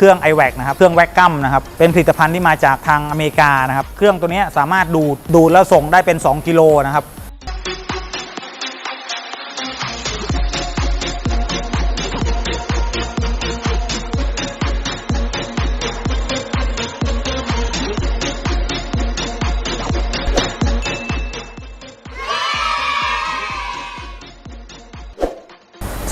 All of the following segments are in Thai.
เครื่อง i w a c นะครับเครื่องแวกกัมนะครับเป็นผลิตภัณฑ์ที่มาจากทางอเมริกานะครับเครื่องตัวนี้สามารถดูดดูดแล้วส่งได้เป็น 2 กิโลนะครับ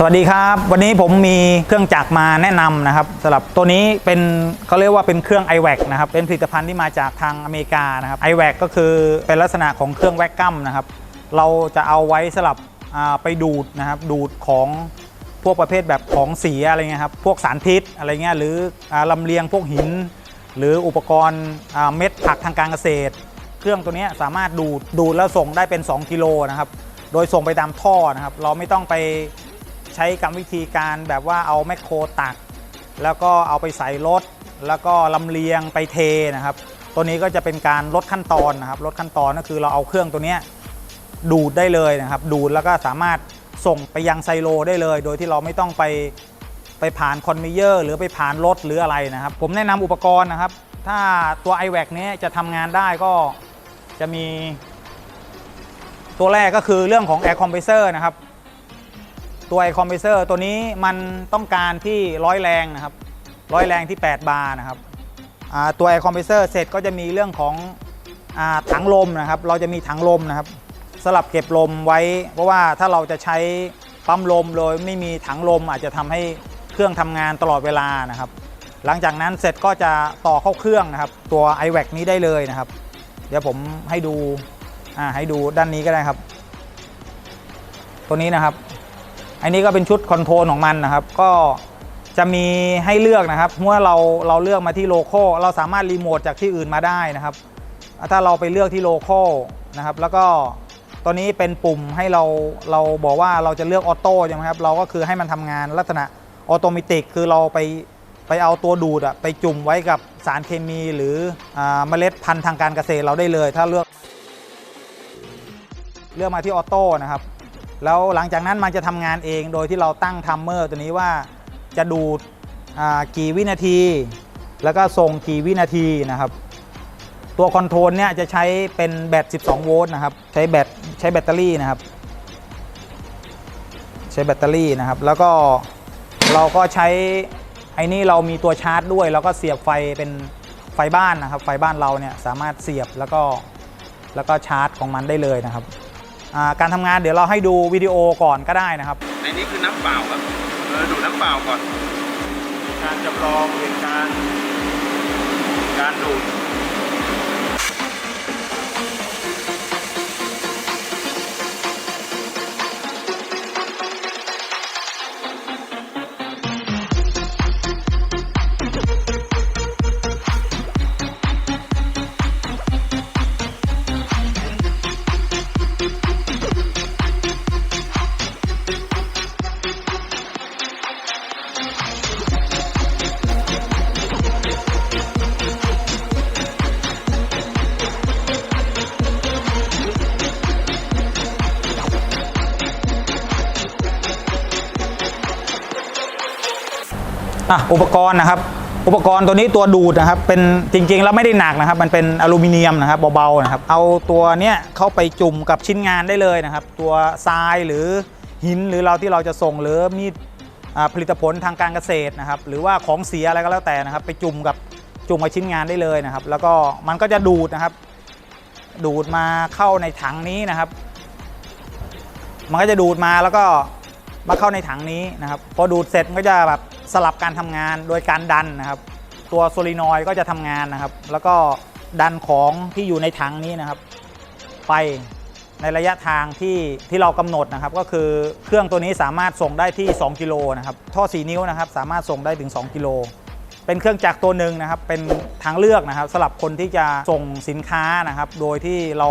สวัสดีครับ วันนี้ผมมีเครื่องจักรมาแนะนำนะครับสำหรับตัวนี้เป็นเขาเรียกว่าเป็นเครื่อง i w a c นะครับเป็นผลิตภัณฑ์ที่มาจากทางอเมริกานะครับ i w a c ก็คือเป็นลักษณะของเครื่องแวกกัมนะครับเราจะเอาไว้สลับไปดูดนะครับดูดของพวกประเภทแบบของเสียอะไรเงี้ยครับพวกสารพิษอะไรเงี้ยหรืออลำเลียงพวกหิน หรืออุปกรณ์เม็ดผักทางการเกษตร เครื่องตัวนี้สามารถดูดดูดแล้วส่งได้เป็น 2 กิโลนะครับโดยส่งไปตามท่อนะครับเราไม่ต้องไป ใช้กรรมวิธีการแบบว่าเอาแมคโครตัก แล้วก็เอาไปใส่รถ แล้วก็ลำเลียงไปเทนะครับ ตัวนี้ก็จะเป็นการลดขั้นตอนนะครับ ลดขั้นตอนก็คือเราเอาเครื่องตัวนี้ดูดได้เลยนะครับ ดูดแล้วก็สามารถส่งไปยังไซโลได้เลย โดยที่เราไม่ต้องไปไปผ่านคอนเวเยอร์หรือไปผ่านรถหรืออะไรนะครับ ผมแนะนำอุปกรณ์นะครับ ถ้าตัว i w a c นี้จะทำงานได้ก็จะมี ตัวแรกก็คือเรื่องของ Air Compressor นะครับ ตัวไอคอมเพรสเซอร์ตัวนี้มันต้องการที่ร้อยแรงนะครับร้อยแรงที่ 8 บาร์นะครับตัวไอคอมเพรสเซอร์เสร็จก็จะมีเรื่องของอถังลมนะครับ เราจะมีถังลมนะครับสลับเก็บลมไว้ เพราะว่าถ้าเราจะใช้ปั๊มลมโดยไม่มีถังลมอาจจะทำให้เครื่องทำงานตลอดเวลานะครับ หลังจากนั้นเสร็จก็จะต่อเข้าเครื่องนะครับ ตัว i w a c นี้ได้เลยนะครับ เดี๋ยวผมให้ดูให้ดูด้านนี้ก็ได้ครับ ตัวนี้นะครับ อันนี้ก็เป็นชุดคอนโทรลของมันนะครับ ก็จะมีให้เลือกนะครับเมื่อเราเราเลือกมาที่โลโก้เราสามารถรีโมทจากที่อื่นมาได้นะครับ ถ้าเราไปเลือกที่โลโก้นะครับ แล้วก็ตัวนี้เป็นปุ่มให้เราเราบอกว่าเราจะเลือกออโต้ใช่ไหมครับเราก็คือให้มันทำงานลักษณะออโตเมติกคือเราไปไปเอาตัวดูดอะไปจุ่มไว้กับสารเคมีหรืออเมล็ดพันธุ์ทางการเกษตรเราได้เลย ถ้าเลือก เลือกมาที่ออโต้นะครับ แล้วหลังจากนั้นมันจะทำงานเองโดยที่เราตั้งทัมเมอร์ตัวนี้ว่าจะดูดกี่วินาที แล้วก็ส่งกี่วินาทีนะครับ ตัวคอนโทรลเนี่ยจะใช้เป็นแบต 12 โวลต์นะครับ ใช้แบตใช้แบตเตอรี่นะครับ ใช้แบตเตอรี่นะครับ แล้วก็เราก็ใช้ไอ้นี่เรามีตัวชาร์จด้วย แล้วก็เสียบไฟเป็นไฟบ้านนะครับ ไฟบ้านเราเนี่ยสามารถเสียบแล้วก็แล้วก็ชาร์จของมันได้เลยนะครับ การทำงานเดี๋ยวเราให้ดูวิดีโอก่อนก็ได้นะครับ ในนี้คือน้ำเปล่าครับเออดูน้ำเปล่าก่อน การจำลองเหตุการณ์การดูด อะอุปกรณ์นะครับอุปกรณ์ตัวนี้ตัวดูดนะครับเป็นจริงๆแล้วไม่ได้หนักนะครับ มันเป็นอลูมิเนียมนะครับเบาๆนะครับ เอาตัวเนี้ยเข้าไปจุ่มกับชิ้นงานได้เลยนะครับ ตัวทรายหรือหินหรือเราที่เราจะส่งหรือมีดผลิตผลทางการเกษตรนะครับ หรือว่าของเสียอะไรก็แล้วแต่นะครับ ไปจุ่มกับจุ่มกับชิ้นงานได้เลยนะครับ แล้วก็มันก็จะดูดนะครับ ดูดมาเข้าในถังนี้นะครับ มันก็จะดูดมาแล้วก็ มาเข้าในถังนี้นะครับพอดูดเสร็จมันก็จะแบบสลับการทำงานโดยการดันนะครับ ตัวโซลินอยด์ก็จะทำงานนะครับ แล้วก็ดันของที่อยู่ในถังนี้นะครับ ไปในระยะทางที่ที่เรากำหนดนะครับ ก็คือเครื่องตัวนี้สามารถส่งได้ที่ 2 กิโลนะครับท่อ 4 นิ้วนะครับ สามารถส่งได้ถึง 2 กิโลเป็นเครื่องจักรตัวหนึ่งนะครับ เป็นทางเลือกนะครับสำหรับคนที่จะส่งสินค้านะครับ โดยที่เรา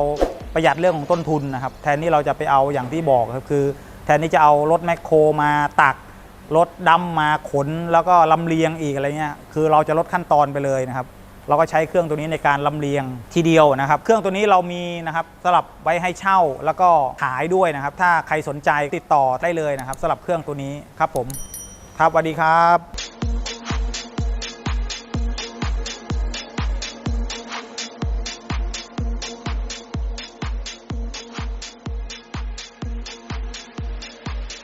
ประหยัดเรื่องของต้นทุนนะครับ แทนที่เราจะไปเอาอย่างที่บอกครับคือ แทนที่จะเอารถแมคโครมาตักรถดำมาขนแล้วก็ลำเลียงอีกอะไรเงี้ยคือเราจะลดขั้นตอนไปเลยนะครับเราก็ใช้เครื่องตัวนี้ในการลำเลียงทีเดียวนะครับ เครื่องตัวนี้เรามีนะครับสำหรับไว้ให้เช่าแล้วก็ขายด้วยนะครับ ถ้าใครสนใจติดต่อได้เลยนะครับสำหรับเครื่องตัวนี้ครับผม ครับสวัสดีครับ